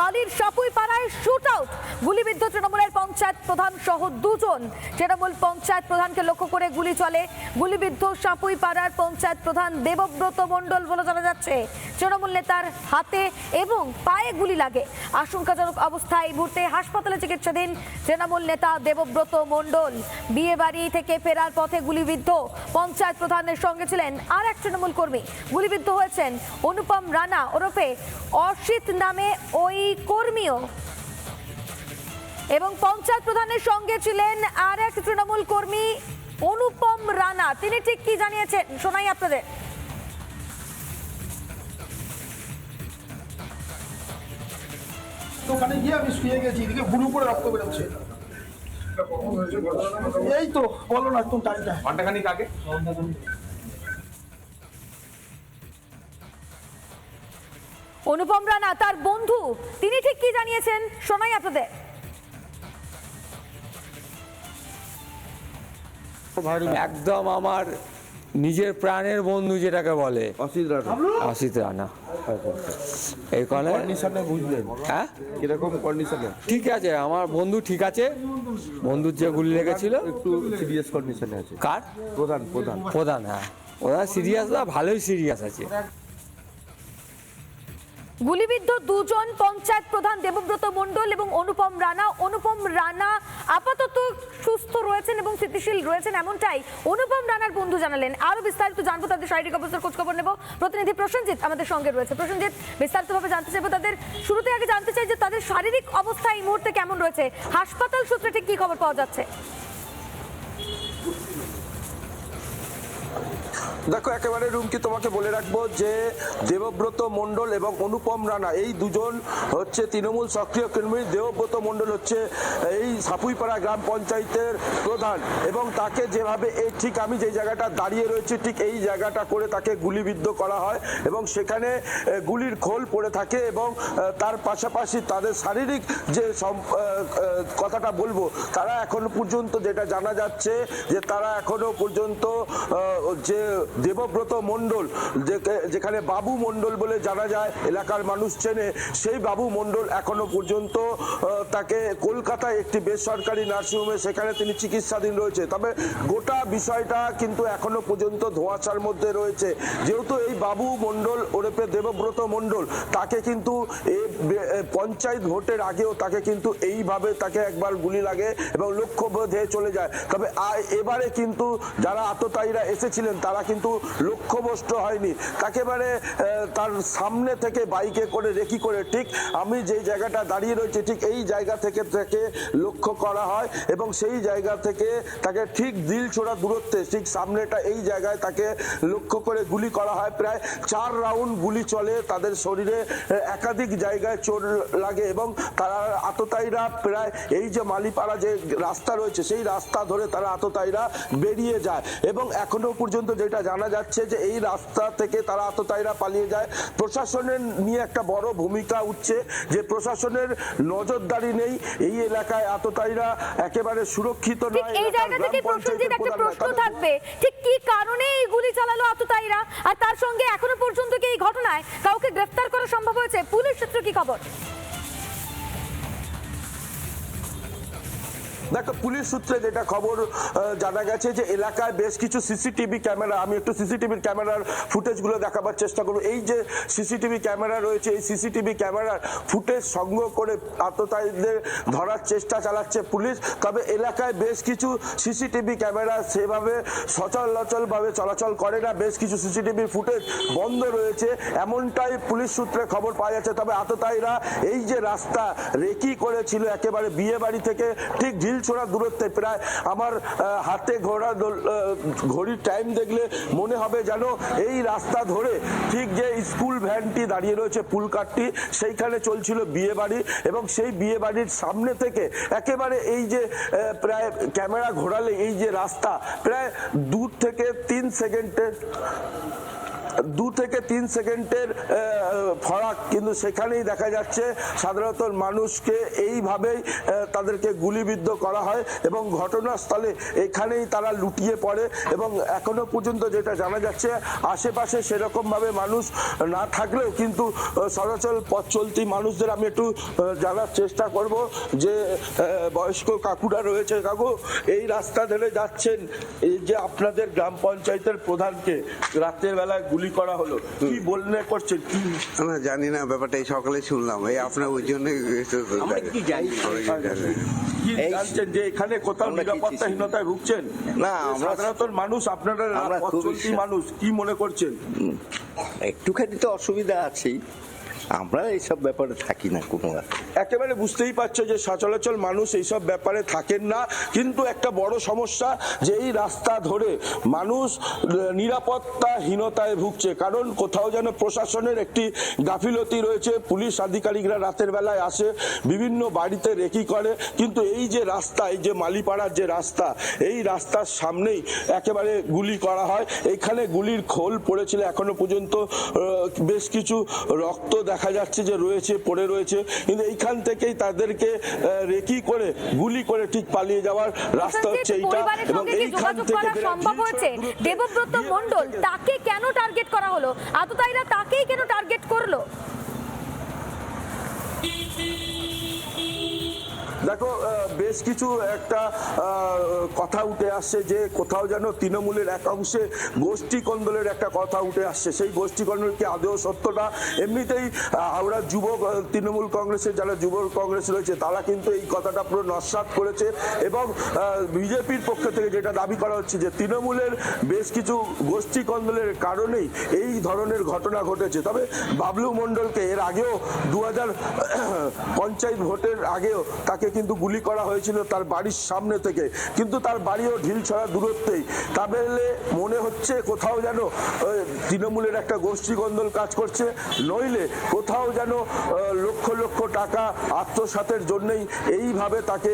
বালির সাপুই পাড়ায় shoot out. গুলিবিদ্ধ তৃণমূলের পঞ্চায়েত প্রধান সহ দুজন। তৃণমূল পঞ্চায়েত প্রধানকে লক্ষ্য করে গুলি চলে। গুলিবিদ্ধ সাপুই পাড়ার পঞ্চায়েত প্রধান দেবব্রত মণ্ডল বলে জানা যাচ্ছে, তৃণমূল নেতার হাতে এবং পায়ে গুলি লাগে। আশঙ্কাজনক অবস্থায় এই মুহূর্তে হাসপাতালে চিকিৎসাধীন তৃণমূল নেতা দেবব্রত মণ্ডল। বিয়ে বাড়ি থেকে ফেরার পথে গুলিবিদ্ধ পঞ্চায়েত প্রধানের সঙ্গে ছিলেন আর এক তৃণমূল কর্মী। গুলিবিদ্ধ হয়েছেন অনুপম রানা ওরফে অর্ষিত নামে ওই কর্মীও। এবং পঞ্চায়েত প্রধানের সঙ্গে ছিলেন আর এক তৃণমূল কর্মী অনুপম রানা। তিনি ঠিক কি জানিয়েছেন? শোনাই আপনাদের। ওখানে গিয়ে আমি শুয়ে গেছি এদিকে গুরু করে রক্ত বেরোচ্ছে। এই তো বলো না একদম টাইমটা ঘন্টাখানিক আগে। অনুপম রানা তার বন্ধু তিনি ঠিক কি জানিয়েছেন? শোনাই আপনাদের। একদম আমার নিজের প্রাণের বন্ধু যেটাকে বলে। অসিত রানা। কন্ডিশনে বুঝলেন। হ্যাঁ? কীরকম কন্ডিশনে ঠিক আছে আমার বন্ধু ঠিক আছে। বন্ধুর যে গুলি লেগেছিল। একটু সিরিয়াস কন্ডিশনে আছে। কার? প্রধান প্রধান। প্রধান হ্যাঁ। প্রধান সিরিয়াস না ভালোই সিরিয়াস আছে। গুলিবিদ্ধ দুজন পঞ্চায়েত প্রধান দেবব্রত মণ্ডল এবং অনুপম রানা। অনুপম রানা আপাতত সুস্থ রয়েছেন এবং স্থিতিশীল রয়েছেন এমনটাই অনুপম রানার বন্ধু জানালেন। আরও বিস্তারিত জানব তাদের শারীরিক অবস্থার খোঁজ খবর নেব। প্রতিনিধি প্রসেনজিৎ আমাদের সঙ্গে রয়েছে। প্রসেনজিৎ, বিস্তারিতভাবে জানতে চাইব তাদের। শুরুতে আগে জানতে চাই যে তাদের শারীরিক অবস্থা এই মুহূর্তে কেমন রয়েছে? হাসপাতাল সূত্রে ঠিক কি খবর পাওয়া যাচ্ছে? দেখো, একেবারে রুমকি তোমাকে বলে রাখব যে দেবব্রত মণ্ডল এবং অনুপম রানা, এই দুজন হচ্ছে তৃণমূল সক্রিয় কর্মী। দেবব্রত মণ্ডল হচ্ছে এই সাপুইপাড়া গ্রাম পঞ্চায়েতের প্রধান এবং তাকে যেভাবে এই ঠিক আমি যে জায়গাটা দাঁড়িয়ে রয়েছি, ঠিক এই জায়গাটা করে তাকে গুলিবিদ্ধ করা হয় এবং সেখানে গুলির খোল পড়ে থাকে এবং তার পাশাপাশি তাদের শারীরিক যে কথাটা বলব, তারা এখনও পর্যন্ত যেটা জানা যাচ্ছে যে তারা এখনও পর্যন্ত যে দেবব্রত মণ্ডল যেখানে বাবু মণ্ডল বলে জানা যায়, এলাকার মানুষ চেনে, সেই বাবু মণ্ডল এখনও পর্যন্ত তাকে কলকাতায় একটি বেসরকারি নার্সিংহোমে সেখানে তিনি চিকিৎসাধীন রয়েছে। তবে গোটা বিষয়টা কিন্তু এখনও পর্যন্ত ধোঁয়াশার মধ্যে রয়েছে। যেহেতু এই বাবু মণ্ডল ওরফে দেবব্রত মণ্ডল, তাকে কিন্তু পঞ্চায়েত ভোটের আগেও তাকে কিন্তু এইভাবে তাকে একবার গুলি লাগে এবং লক্ষ্য বোধে চলে যায়। তবে এবারে কিন্তু যারা আততায়ীরা এসেছিলেন, তারা কিন্তু লক্ষ্যভ্রষ্ট হয়নি। তাকেবারে তার সামনে থেকে বাইকে করে, রেকি করে, ঠিক আমি যেই জায়গাটা দাঁড়িয়ে রয়েছে, ঠিক এই জায়গা থেকে তাকে লক্ষ্য করা হয় এবং সেই জায়গা থেকে তাকে ঠিক দিল ছোড়া দূরত্বে, ঠিক সামনেটা এই জায়গায় তাকে লক্ষ্য করে গুলি করা হয়। প্রায় চার রাউন্ড গুলি চলে, তাদের শরীরে একাধিক জায়গায় চোট লাগে এবং তারা আততায়ীরা প্রায় এই যে মালিপাড়া যে রাস্তা রয়েছে, সেই রাস্তা ধরে তারা আততায়ীরা বেরিয়ে যায় এবং এখনও পর্যন্ত যেটা জানা যাচ্ছে যে এই রাস্তা থেকে তারা আততায়ীরা পালিয়ে যায়। প্রশাসনের নিয়ে একটা বড় ভূমিকা উঠছে যে প্রশাসনের নজরদারি নেই। এই এলাকায় আততায়ীরা একেবারে সুরক্ষিত নয় এই জায়গা থেকে প্রশ্নজিৎ একটা প্রশ্ন থাকবে ঠিক কি কারণে এই গুলি চালালো আততায়ীরা? আর তার সঙ্গে এখনও পর্যন্ত কি এই ঘটনায় কাউকে গ্রেফতার করা সম্ভব হয়েছে? পুলিশ সূত্র কি খবর? দেখো, পুলিশ সূত্রে যেটা খবর জানা গেছে যে এলাকায় বেশ কিছু সিসিটিভি ক্যামেরা, আমি একটু সিসিটিভির ক্যামেরার ফুটেজগুলো দেখাবার চেষ্টা করব। এই যে সিসিটিভি ক্যামেরা রয়েছে, এই সিসিটিভি ক্যামেরার ফুটেজ সংগ্রহ করে আততায়ীদের ধরার চেষ্টা চালাচ্ছে পুলিশ। তবে এলাকায় বেশ কিছু সিসিটিভি ক্যামেরা সেভাবে সচল চলাচল করে না, বেশ কিছু সিসিটিভি ফুটেজ বন্ধ রয়েছে। এমনটাই পুলিশ সূত্রে খবর পাওয়া যাচ্ছে। তবে আততায়ীরা এই যে রাস্তা রেকি করেছিল, একেবারে বিয়ে বাড়ি থেকে ঠিক ঢিল ছোড়া দূরত্বে। প্রায় আমার হাতে ঘোড়া ঘড়ির টাইম দেখলে মনে হবে যেন এই রাস্তা ধরে ঠিক যে স্কুল ভ্যানটি দাঁড়িয়ে রয়েছে, পুলকাটটি, সেইখানে চলছিল বিয়ে বাড়ি এবং সেই বিয়ে বাড়ির সামনে থেকে একেবারে এই যে প্রায় ক্যামেরা ঘোরালে এই যে রাস্তা, প্রায় দূর থেকে তিন সেকেন্ডের দু থেকে তিন সেকেন্ডের ফারাক। কিন্তু সেখানেই দেখা যাচ্ছে সাধারণত মানুষকে এইভাবেই তাদেরকে গুলিবিদ্ধ করা হয় এবং ঘটনাস্থলে এখানেই তারা লুটিয়ে পড়ে এবং এখনও পর্যন্ত যেটা জানা যাচ্ছে আশেপাশে সেরকমভাবে মানুষ না থাকলেও কিন্তু আহ, চলাচল পথ চলতি মানুষদের আমি একটু জানার চেষ্টা করব যে বয়স্ক কাকুরা রয়েছে। কাকু এই রাস্তা ধরে যাচ্ছেন এই যে আপনাদের গ্রাম পঞ্চায়েতের প্রধানকে রাতের বেলায় গুলি করা হলো। কি বললে করছেন কি? আমরা জানি না ব্যাপারটা এই সকালে শুনলাম। এই আপনার ওই জন্য কি জানছেন যে এখানে কোথাও নিরাপত্তাহীনতায় ভুগছেন? না, আমরা- সাধারণত মানুষ আপনারা মানুষ কি মনে করছেন? একটুখানি তো অসুবিধা আছেই। আমরা এইসব ব্যাপারে থাকি না কোনো একেবারে বুঝতেই পারছ যে সচলাচল মানুষ এইসব ব্যাপারে থাকেন না, কিন্তু একটা বড় সমস্যা যে এই রাস্তা ধরে মানুষ নিরাপত্তাহীনতায় ভুগছে। কারণ কোথাও যেন প্রশাসনের একটি গাফিলতি রয়েছে, পুলিশ আধিকারিকরা রাতের বেলায় আসে, বিভিন্ন বাড়িতে রেকি করে, কিন্তু এই যে রাস্তা, এই যে মালিপাড়ার যে রাস্তা, এই রাস্তার সামনেই একেবারে গুলি করা হয়। এইখানে গুলির খোল পড়েছিল এখনও পর্যন্ত বেশ কিছু রক্ত দেখা যাচ্ছে যে রয়েছে পড়ে রয়েছে। কিন্তু এইখান থেকেই তাদেরকে রেকি করে গুলি করে ঠিক পালিয়ে যাওয়ার রাস্তা হচ্ছে এইটা। এবং এইখান থেকে সম্ভব হয়েছে? দেবব্রত মন্ডল মণ্ডল তাকে কেন টার্গেট করা হলো? আততায়ীরা তাকেই কেন টার্গেট করল? দেখো বেশ কিছু একটা কথা উঠে আসছে যে কোথাও যেন তৃণমূলের এক অংশে গোষ্ঠী কন্দলের একটা কথা উঠে আসছে। সেই গোষ্ঠী কন্দল কি আদৌ সত্যটা এমনিতেই হাওড়া যুব তৃণমূল কংগ্রেসের যারা যুব কংগ্রেস রয়েছে, তারা কিন্তু এই কথাটা পুরো নস্বাত করেছে এবং বিজেপির পক্ষ থেকে যেটা দাবি করা হচ্ছে যে তৃণমূলের বেশ কিছু গোষ্ঠী কন্দলের কারণেই এই ধরনের ঘটনা ঘটেছে। তবে বাবলু মণ্ডলকে এর আগেও দু হাজার পঞ্চায়েত ভোটের আগেও তাকে কিন্তু গুলি করা হয়েছিল তার বাড়ির সামনে থেকে। কিন্তু তার বাড়িও ঢিল ছড়া দূরত্বেই। তাহলে মনে হচ্ছে কোথাও যেন তৃণমূলের একটা গোষ্ঠী কন্দল কাজ করছে। নইলে কোথাও যেন লক্ষ লক্ষ টাকা আত্মসাতের জন্যই এইভাবে তাকে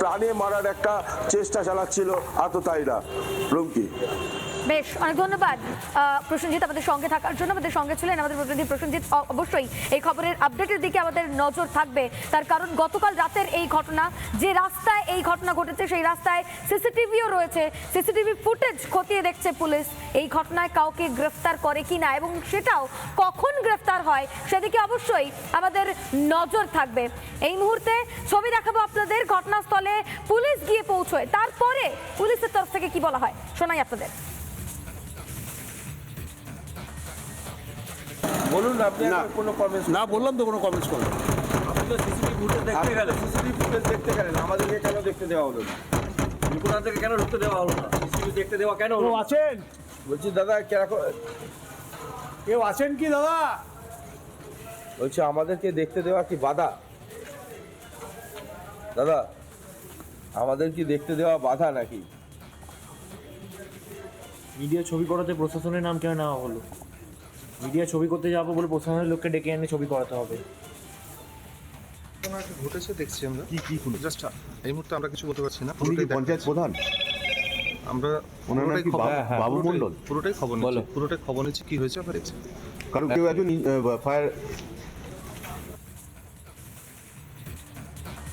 প্রাণে মারার একটা চেষ্টা চালাচ্ছিল আততায়ীরা। রুমকি। বেশ, অনেক ধন্যবাদ। প্রসেনজিৎ আমাদের সঙ্গে থাকার জন্য আমাদের সঙ্গে ছিলেন আমাদের প্রতিনিধি প্রসেনজিৎ। অবশ্যই এই খবরের আপডেটের দিকে আমাদের নজর থাকবে। তার কারণ গতকাল রাতের এই ঘটনা, যে রাস্তায় এই ঘটনা ঘটেছে, সেই রাস্তায় সিসিটিভিও রয়েছে। সিসিটিভি ফুটেজ খতিয়ে দেখছে পুলিশ। এই ঘটনায় কাউকে গ্রেফতার করে কিনা এবং সেটাও কখন গ্রেফতার হয়, সেদিকে অবশ্যই আমাদের নজর থাকবে। এই মুহূর্তে ছবি দেখাবো আপনাদের ঘটনাস্থলে পুলিশ গিয়ে পৌঁছয়। তারপরে পুলিশের তরফ থেকে কি বলা হয়, শোনাই আপনাদের। বলুন আপনি এখন কোনো কমেন্টস না বললাম তো কোনো কমেন্টস করো সিসিটিভি ফুটেজ দেখতে গেলেন। আমাদেরকে কেন দেখতে দেওয়া হলো না? থেকে কেন ঢুকতে দেওয়া হলো না? সিসিটিভি দেখতে দেওয়া কেন হলো আছেন? বলছি দাদা কীরকম কেউ আছেন কি দাদা? বলছি আমাদেরকে দেখতে দেওয়া কি বাধা? দাদা আমাদের কি দেখতে দেওয়া বাধা নাকি? মিডিয়া ছবি করাতে প্রশাসনের নাম কেন নেওয়া হলো? মিডিয়া ছবি করতে যাব বলে প্রশাসনের লোককে ডেকে এনে ছবি করাতে হবে। ঘটনা একটা ঘটেছে দেখছি আমরা। কি কি জাস্ট এই মুহূর্তে আমরা কিছু বলতে পারছি না। পুরোটাই পঞ্চায়েত প্রধান আমরা ওনার নাম কি? খবর- বাবু- পুরোটাই- মণ্ডল? পুরোটাই খবর নিচ্ছি। পুরোটাই খবর নিচ্ছি কি হয়েছে আমরা দেখছি কারণ কেউ একজন ফায়ার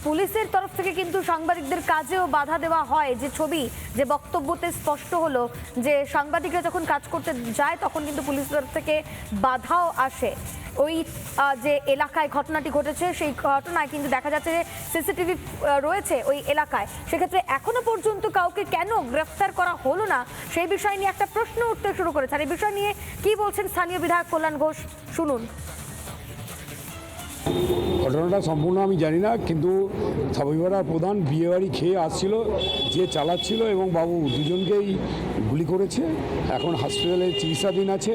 পুলিশের তরফ থেকে কিন্তু সাংবাদিকদের কাজেও বাধা দেওয়া হয়। যে ছবি, যে বক্তব্যতে স্পষ্ট হলো যে সাংবাদিকরা যখন কাজ করতে যায়, তখন কিন্তু পুলিশের তরফ থেকে বাধাও আসে। ওই যে এলাকায় ঘটনাটি ঘটেছে, সেই ঘটনায় কিন্তু দেখা যাচ্ছে যে সিসিটিভি রয়েছে ওই এলাকায়। সেক্ষেত্রে এখনও পর্যন্ত কাউকে কেন গ্রেফতার করা হলো না, সেই বিষয় নিয়ে একটা প্রশ্ন উঠতে শুরু করেছে। আর এই বিষয় নিয়ে কি বলছেন স্থানীয় বিধায়ক কল্যাণ ঘোষ? শুনুন। ঘটনাটা সম্পূর্ণ আমি জানি না, কিন্তু সাবইপাড়ার প্রধান বিয়েবাড়ি খেয়ে আসছিল, যে চালাচ্ছিল এবং বাবু দুজনকেই গুলি করেছে। এখন হসপিটালে চিকিৎসাধীন আছে।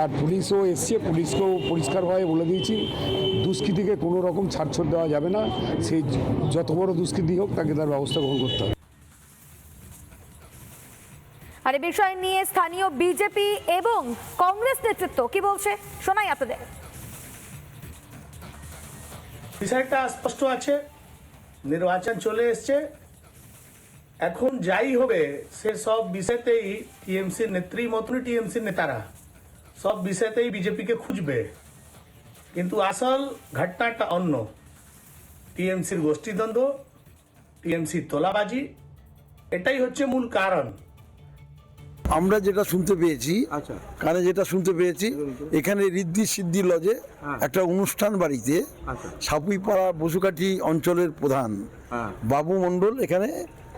আর পুলিশও এসছে, পুলিশকেও পরিষ্কারভাবে বলে দিয়েছি, দুষ্কৃতীকে কোনো রকম ছাড়ছড় দেওয়া যাবে না। সে যত বড় দুষ্কৃতী হোক, তাকে তার ব্যবস্থা গ্রহণ করতে হবে। আর এই বিষয় নিয়ে স্থানীয় বিজেপি এবং কংগ্রেস নেতৃত্ব কি বলছে? শোনাই আপনাদের। বিষয়টা স্পষ্ট আছে, নির্বাচন চলে এসছে। এখন যাই হবে, সে সব বিষয়তেই টিএমসির নেত্রী মতনই টিএমসির নেতারা, সব বিষয়তেই বিজেপিকে খুঁজবে। কিন্তু আসল ঘটনাটা অন্য। টিএমসির গোষ্ঠীদ্বন্দ্ব, টিএমসির তোলাবাজি, এটাই হচ্ছে মূল কারণ। আমরা যেটা শুনতে পেয়েছি কানে যেটা শুনতে পেয়েছি এখানে রিদ্ধি সিদ্ধি লজে একটা অনুষ্ঠান বাড়িতে সাপুইপাড়া বসুকাঠি অঞ্চলের প্রধান বাবু মণ্ডল এখানে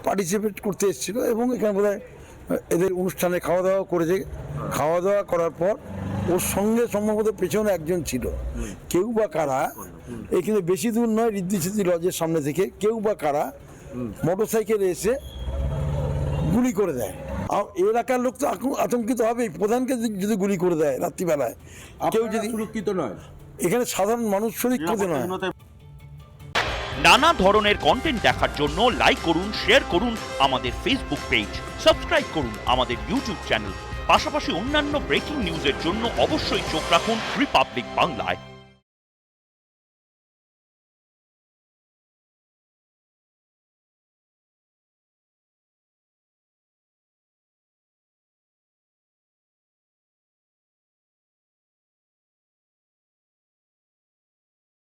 পার্টিসিপেট করতে এসেছিল এবং এখানে বোধ এদের অনুষ্ঠানে খাওয়া দাওয়া করেছে। খাওয়া দাওয়া করার পর ওর সঙ্গে সম্ভবত পেছনে একজন ছিল। কেউ বা কারা এখানে বেশি দূর নয় রিদ্ধি সিদ্ধি লজের সামনে থেকে কেউ বা কারা মোটরসাইকেলে এসে গুলি করে দেয়। এলাকার লোক তো আতঙ্কিত হবে প্রধানকে যদি- গুলি করে দেয় রাত্রিবেলায়। কেউ যদি সুরক্ষিত নয়। এখানে সাধারণ মানুষ সুরক্ষিত নয়। নানা ধরনের কন্টেন্ট দেখার জন্য লাইক করুন শেয়ার করুন আমাদের ফেসবুক পেজ সাবস্ক্রাইব করুন আমাদের ইউটিউব চ্যানেল পাশাপাশি অন্যান্য ব্রেকিং নিউজের জন্য অবশ্যই চোখ রাখুন রিপাবলিক বাংলায়